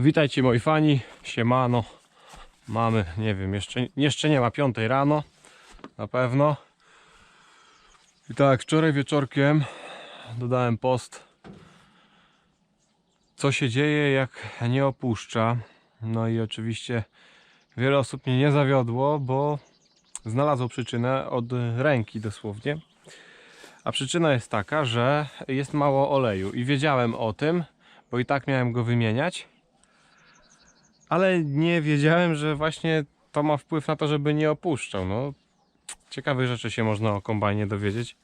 Witajcie moi fani, siemano. Mamy, nie wiem, jeszcze, jeszcze nie ma piątej rano, na pewno. I tak, wczoraj wieczorkiem dodałem post, co się dzieje jak nie opuszcza. No i oczywiście wiele osób mnie nie zawiodło, bo znalazło przyczynę od ręki dosłownie. A przyczyna jest taka, że jest mało oleju i wiedziałem o tym, bo i tak miałem go wymieniać. Ale nie wiedziałem, że właśnie to ma wpływ na to, żeby nie opuszczał. No, ciekawych rzeczy się można o kombajnie dowiedzieć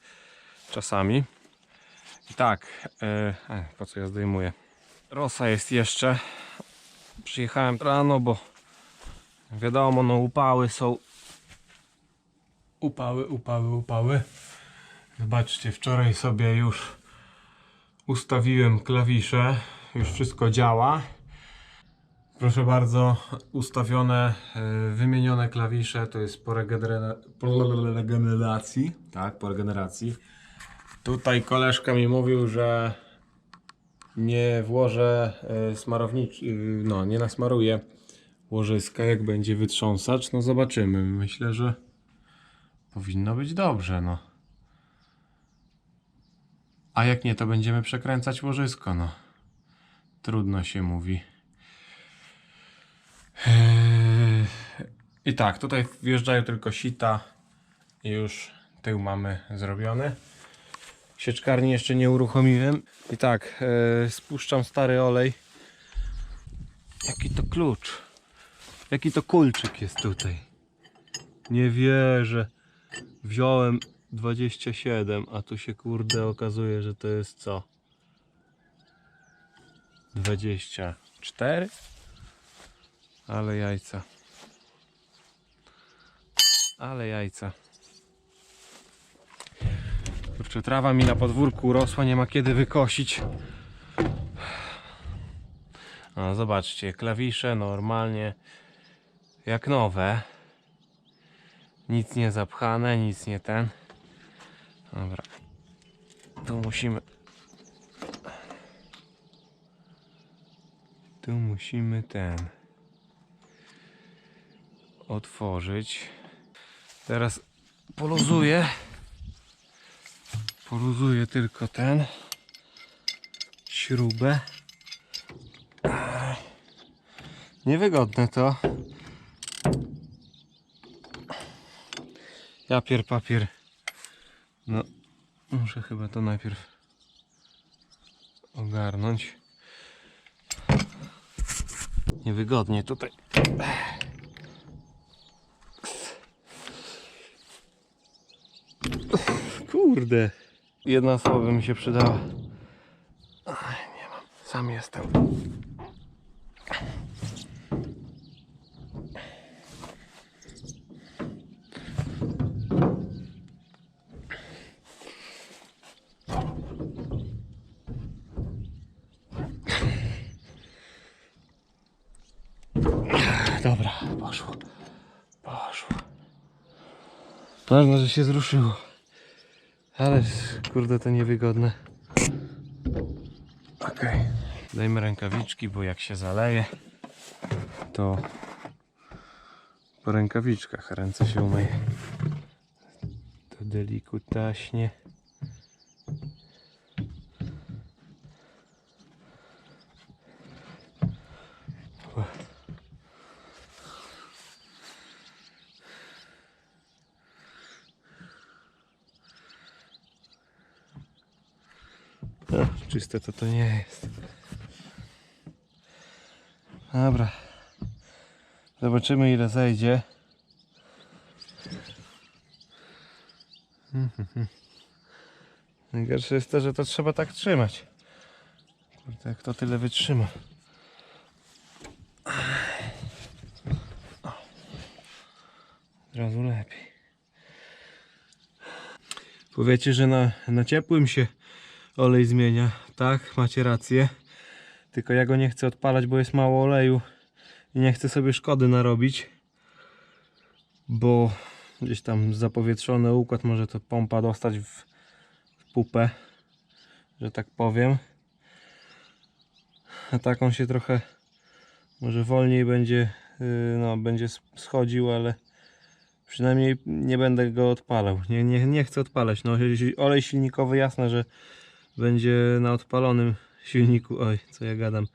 czasami. I tak, e, e, po co ja zdejmuję? Rosa jest jeszcze. Przyjechałem rano, bo wiadomo, no upały są. Upały, upały, upały. Zobaczcie, wczoraj sobie już ustawiłem klawisze. Już wszystko działa. Proszę bardzo, ustawione, y, wymienione klawisze, to jest po, regenera- regeneracji. Tak, po regeneracji. Tutaj koleżka mi mówił, że nie włożę y, smarownicz, y, no nie nasmaruję łożyska, jak będzie wytrząsacz, no zobaczymy. Myślę, że powinno być dobrze, no. A jak nie, to będziemy przekręcać łożysko, no. Trudno się mówi. Eee, I tak, tutaj wjeżdżają tylko sita i już tył mamy zrobiony. Sieczkarni jeszcze nie uruchomiłem. I tak, e, spuszczam stary olej. Jaki to klucz. Jaki to kulczyk jest tutaj. Nie wierzę. Wziąłem 27, a tu się kurde okazuje, że to jest co? 24? Ale jajca. Ale jajca. Kurczę, trawa mi na podwórku rosła, nie ma kiedy wykosić. A zobaczcie, klawisze normalnie jak nowe. Nic nie zapchane, nic nie ten. Dobra. Tu musimy. Tu musimy ten otworzyć. Teraz poluzuję. Poluzuję tylko ten śrubę. Niewygodne to. Japier, papier. No, muszę chyba to najpierw ogarnąć. Niewygodnie tutaj. Kurde. Jedna osoba by mi się przydała. Aj, nie mam. Sam jestem. Dobra, poszło. Poszło. Ważne, że się zruszyło. Ale kurde to niewygodne. Okej. Dajmy rękawiczki, bo jak się zaleje, to po rękawiczkach ręce się umyje. To delikutaśnie. No, czyste to to nie jest. Dobra. Zobaczymy ile zejdzie. Najgorsze jest to, że to trzeba tak trzymać. Kurde, kto tyle wytrzyma. O. Od razu lepiej. Powiecie, że na, na ciepłym się olej zmienia. Tak, macie rację. Tylko ja go nie chcę odpalać, bo jest mało oleju i nie chcę sobie szkody narobić. Bo gdzieś tam zapowietrzony układ może to pompa dostać w, w pupę, że tak powiem. A tak on się trochę Może wolniej będzie, yy, no, będzie schodził, ale przynajmniej nie będę go odpalał. Nie, nie, nie chcę odpalać. No, olej silnikowy jasne, że będzie na odpalonym silniku. Oj, co ja gadam.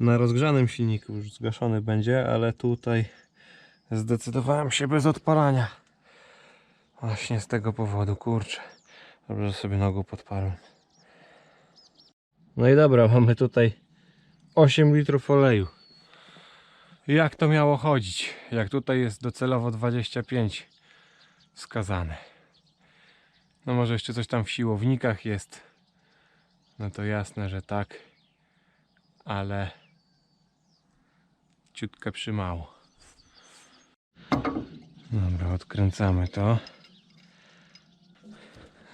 Na rozgrzanym silniku już zgaszony będzie, ale tutaj zdecydowałem się bez odpalania. Właśnie z tego powodu, kurczę. Dobrze, sobie nogą podparłem. No i dobra, mamy tutaj 8 litrów oleju. Jak to miało chodzić? Jak tutaj jest docelowo 25 wskazane. No może jeszcze coś tam w siłownikach jest. No to jasne, że tak. Ale ciutkę przymało. Dobra, odkręcamy to.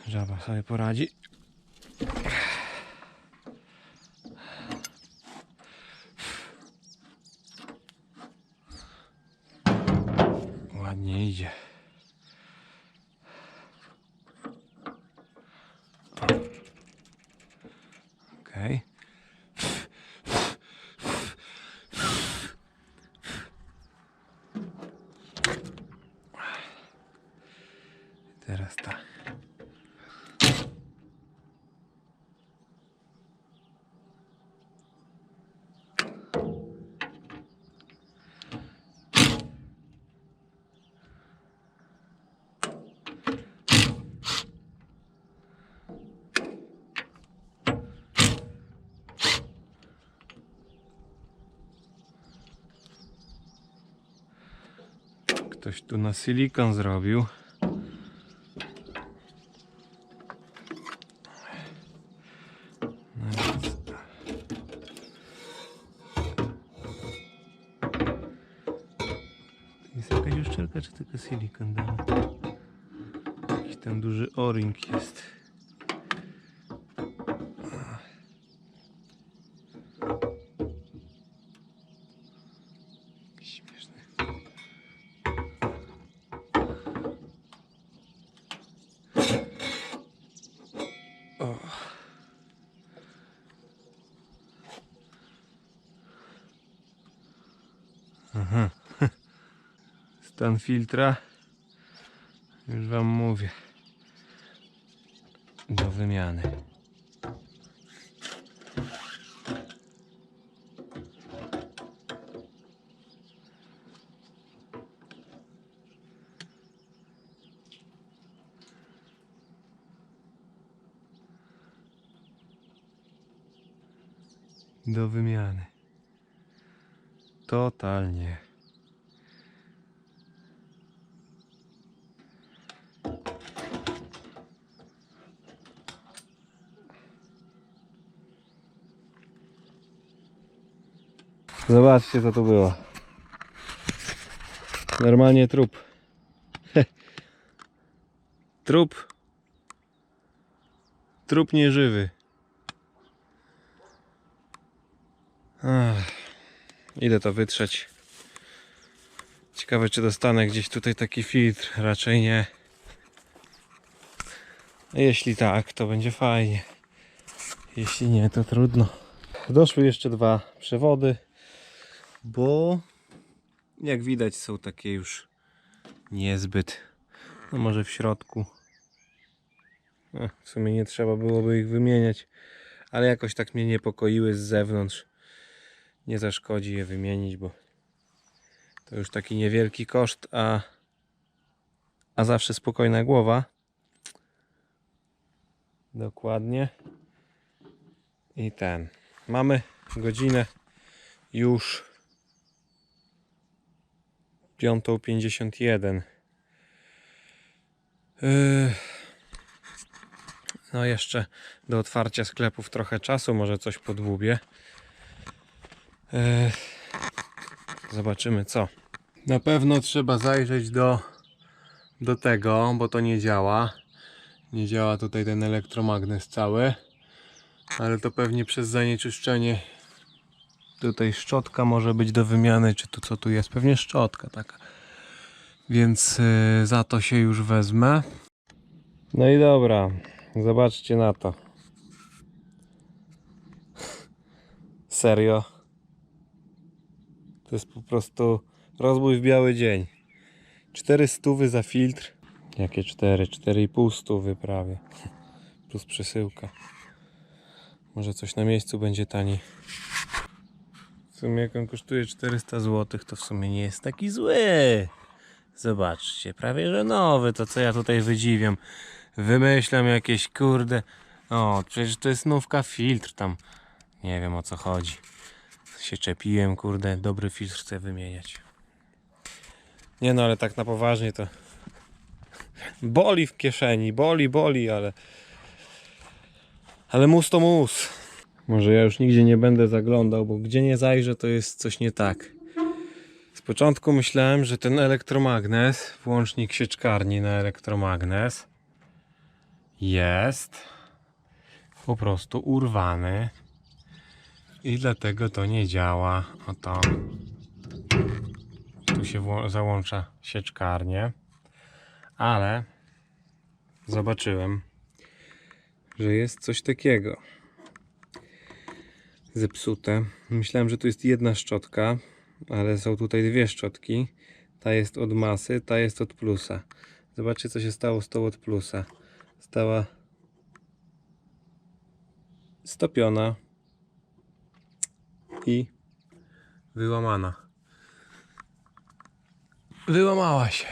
Żaba sobie poradzi. Ładnie idzie. Okej. Teraz tak. Ktoś tu na silikon zrobił. No jest jakaś uszczelka, czy tylko silikon dał? Jakiś duży o-ring jest. Jakiś Śmieszny. O. Aha. Stan filtra. Już wam mówię. Do wymiany. Do wymiany. Totalnie. Zobaczcie co to było. Normalnie trup. trup. Trup nieżywy. Ach, idę to wytrzeć. Ciekawe czy dostanę gdzieś tutaj taki filtr. Raczej nie. Jeśli tak, to będzie fajnie. Jeśli nie, to trudno. Doszły jeszcze dwa przewody, bo jak widać są takie już niezbyt. No może w środku. W sumie nie trzeba byłoby ich wymieniać, ale jakoś tak mnie niepokoiły z zewnątrz. Nie zaszkodzi je wymienić, bo to już taki niewielki koszt, a, a zawsze spokojna głowa. Dokładnie. I ten. Mamy godzinę już 5.51. Yy. No jeszcze do otwarcia sklepów trochę czasu, może coś podłubię. Yy. Zobaczymy co. Na pewno trzeba zajrzeć do, do tego, bo to nie działa. Nie działa tutaj ten elektromagnes cały. Ale to pewnie przez zanieczyszczenie. Tutaj szczotka może być do wymiany, czy tu co tu jest? Pewnie szczotka taka. Więc yy, za to się już wezmę. No i dobra, zobaczcie na to. Serio? To jest po prostu rozbój w biały dzień. 4 stówy za filtr. Jakie 4? 4,5 stówy prawie. Plus przesyłka. Może coś na miejscu będzie taniej. Sumie jak on kosztuje 400 zł, to w sumie nie jest taki zły. Zobaczcie, prawie że nowy, to co ja tutaj wydziwiam. Wymyślam jakieś kurde. O, przecież to jest nówka filtr tam. Nie wiem o co chodzi. Się czepiłem, kurde, dobry filtr chcę wymieniać. Nie no, ale tak na poważnie to boli w kieszeni, boli, boli, ale ale mus to mus. Może ja już nigdzie nie będę zaglądał, bo gdzie nie zajrzę, to jest coś nie tak. Z początku myślałem, że ten elektromagnes, włącznik sieczkarni na elektromagnes jest po prostu urwany i dlatego to nie działa. Oto tu się załącza sieczkarnię, ale zobaczyłem, że jest coś takiego zepsute. Myślałem, że tu jest jedna szczotka, ale są tutaj dwie szczotki. Ta jest od masy, ta jest od plusa. Zobaczcie, co się stało z tą od plusa. Stała stopiona i wyłamana. Wyłamała się.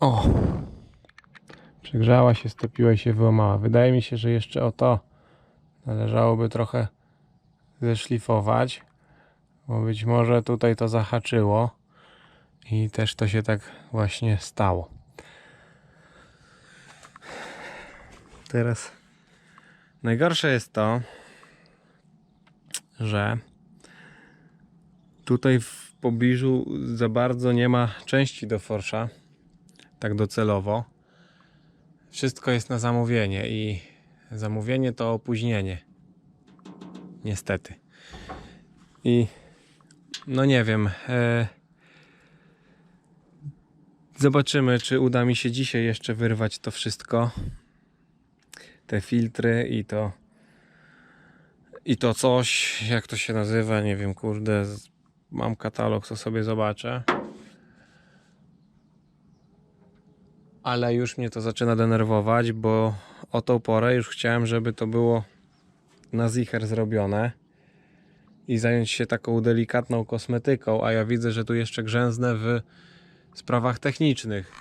O! Przegrzała się, stopiła się wyłamała. Wydaje mi się, że jeszcze o to należałoby trochę zeszlifować, bo być może tutaj to zahaczyło i też to się tak właśnie stało. Teraz najgorsze jest to, że tutaj w pobliżu za bardzo nie ma części do Forsza, tak docelowo. Wszystko jest na zamówienie i zamówienie to opóźnienie. Niestety. I no nie wiem. E, zobaczymy, czy uda mi się dzisiaj jeszcze wyrwać to wszystko. Te filtry i to. I to coś, jak to się nazywa, nie wiem, kurde. Mam katalog, co sobie zobaczę. ale już mnie to zaczyna denerwować, bo o tą porę już chciałem, żeby to było na zicher zrobione i zająć się taką delikatną kosmetyką, a ja widzę, że tu jeszcze grzęznę w sprawach technicznych.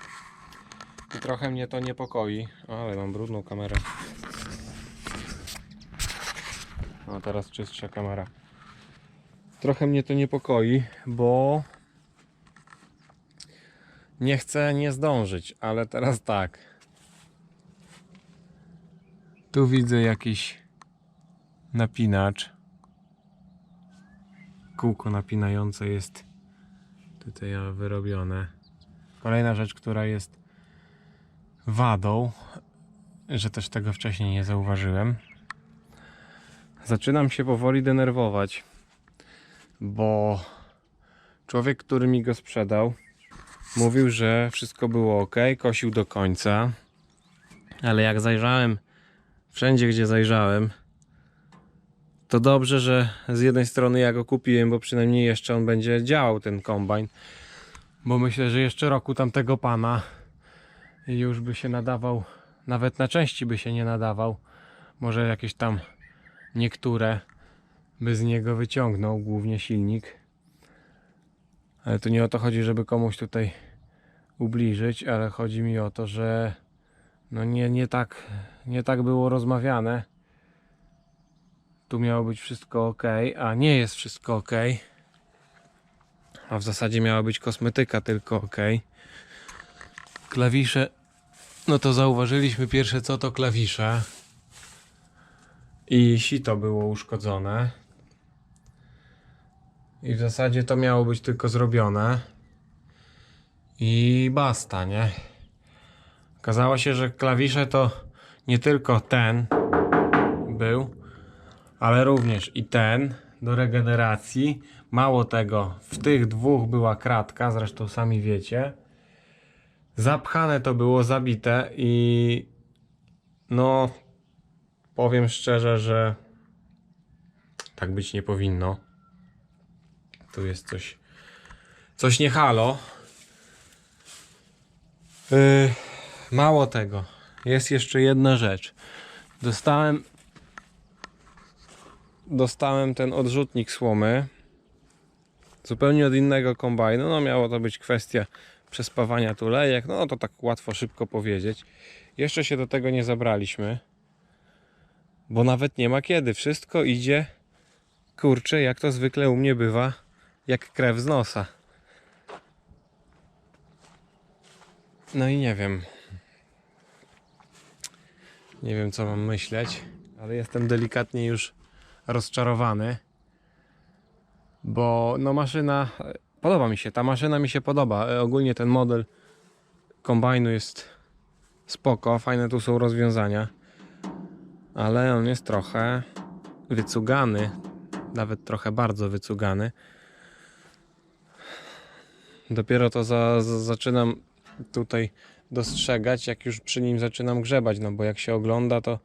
I trochę mnie to niepokoi. Ale mam brudną kamerę. A teraz czystsza kamera. Trochę mnie to niepokoi, bo nie chcę nie zdążyć, ale teraz tak. Tu widzę jakiś napinacz. Kółko napinające jest tutaj wyrobione. Kolejna rzecz, która jest wadą, że też tego wcześniej nie zauważyłem. Zaczynam się powoli denerwować, bo człowiek, który mi go sprzedał, Mówił, że wszystko było ok, kosił do końca. Ale jak zajrzałem wszędzie, gdzie zajrzałem, to dobrze, że z jednej strony ja go kupiłem, bo przynajmniej jeszcze on będzie działał, ten kombajn. Bo myślę, że jeszcze roku tamtego pana już by się nadawał, nawet na części by się nie nadawał. Może jakieś tam niektóre by z niego wyciągnął, głównie silnik. Ale tu nie o to chodzi, żeby komuś tutaj ubliżyć, ale chodzi mi o to, że no nie, nie, tak, nie tak było rozmawiane. Tu miało być wszystko ok, a nie jest wszystko ok. A w zasadzie miała być kosmetyka tylko ok. Klawisze, no to zauważyliśmy pierwsze co to klawisze. I sito było uszkodzone. I w zasadzie to miało być tylko zrobione. I basta, nie? Okazało się, że klawisze to nie tylko ten był, ale również i ten do regeneracji. Mało tego, w tych dwóch była kratka, zresztą sami wiecie. Zapchane to było, zabite i no powiem szczerze, że tak być nie powinno. Tu jest coś, coś nie halo. Yy, mało tego. Jest jeszcze jedna rzecz. Dostałem dostałem ten odrzutnik słomy zupełnie od innego kombajnu. No miało to być kwestia przespawania tulejek. No to tak łatwo, szybko powiedzieć. Jeszcze się do tego nie zabraliśmy. Bo nawet nie ma kiedy. Wszystko idzie kurczę, jak to zwykle u mnie bywa, jak krew z nosa. No i nie wiem. Nie wiem, co mam myśleć, ale jestem delikatnie już rozczarowany, bo no maszyna, podoba mi się, ta maszyna mi się podoba. E, Ogólnie ten model kombajnu jest spoko, fajne tu są rozwiązania, ale on jest trochę wycugany, nawet trochę bardzo wycugany. Dopiero to za, za, zaczynam tutaj dostrzegać, jak już przy nim zaczynam grzebać, no bo jak się ogląda, to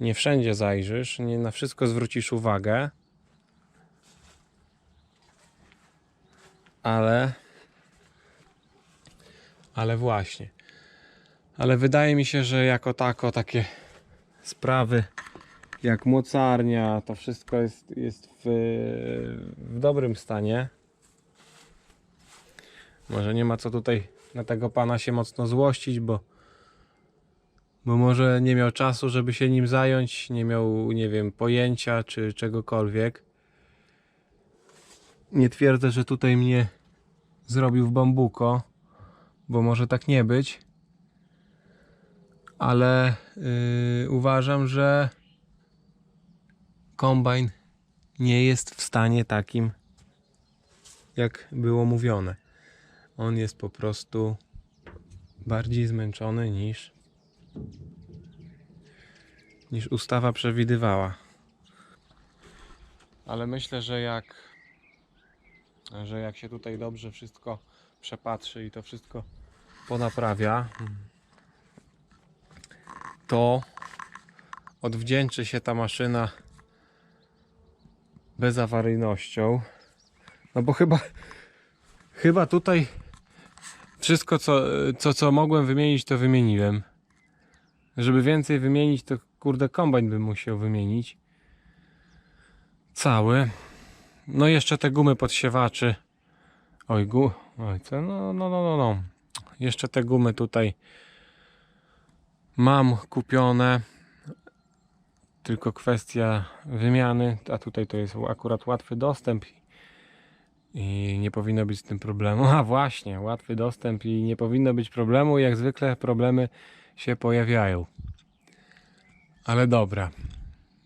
nie wszędzie zajrzysz, nie na wszystko zwrócisz uwagę. Ale ale właśnie. Ale wydaje mi się, że jako tako takie sprawy jak mocarnia, to wszystko jest, jest w, w dobrym stanie. Może nie ma co tutaj na tego pana się mocno złościć, bo, bo może nie miał czasu, żeby się nim zająć, nie miał, nie wiem, pojęcia czy czegokolwiek. Nie twierdzę, że tutaj mnie zrobił w bambuko, bo może tak nie być. Ale yy, uważam, że kombajn nie jest w stanie takim, jak było mówione. On jest po prostu bardziej zmęczony niż niż ustawa przewidywała. Ale myślę, że jak że jak się tutaj dobrze wszystko przepatrzy i to wszystko ponaprawia, to odwdzięczy się ta maszyna bezawaryjnością. No bo chyba chyba tutaj wszystko co, co, co mogłem wymienić to wymieniłem. Żeby więcej wymienić to kurde kombajn bym musiał wymienić. Cały. No jeszcze te gumy podsiewaczy. Oj, gu... Oj, co? No, no, no, no, no. Jeszcze te gumy tutaj mam kupione. Tylko kwestia wymiany, a tutaj to jest akurat łatwy dostęp i nie powinno być z tym problemu. A właśnie, łatwy dostęp i nie powinno być problemu. Jak zwykle problemy się pojawiają. Ale dobra.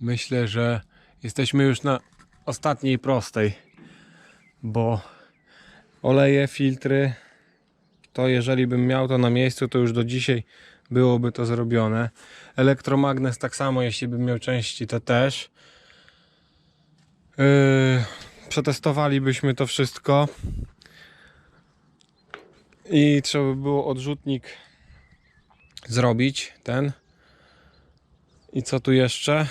Myślę, że jesteśmy już na ostatniej prostej, bo oleje, filtry, to jeżeli bym miał to na miejscu, to już do dzisiaj byłoby to zrobione. Elektromagnes tak samo, jeśli bym miał części, to też. Yy, przetestowalibyśmy to wszystko. I trzeba by było odrzutnik zrobić, ten. I co tu jeszcze?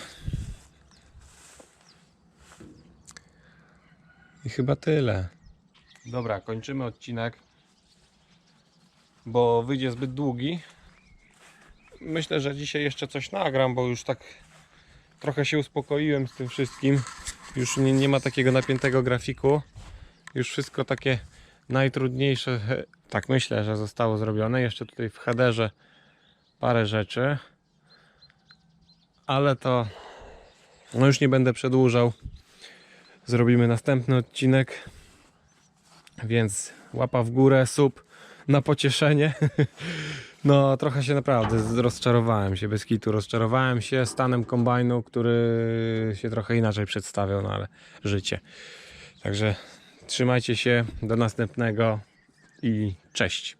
I chyba tyle. Dobra, kończymy odcinek, bo wyjdzie zbyt długi. Myślę, że dzisiaj jeszcze coś nagram, bo już tak trochę się uspokoiłem z tym wszystkim. Już nie, nie ma takiego napiętego grafiku. Już wszystko takie najtrudniejsze, tak myślę, że zostało zrobione. Jeszcze tutaj w headerze parę rzeczy. Ale to no już nie będę przedłużał. Zrobimy następny odcinek. Więc łapa w górę, sub na pocieszenie. No, trochę się naprawdę rozczarowałem się, bez kitu rozczarowałem się stanem kombajnu, który się trochę inaczej przedstawiał, no ale życie. Także trzymajcie się, do następnego i cześć.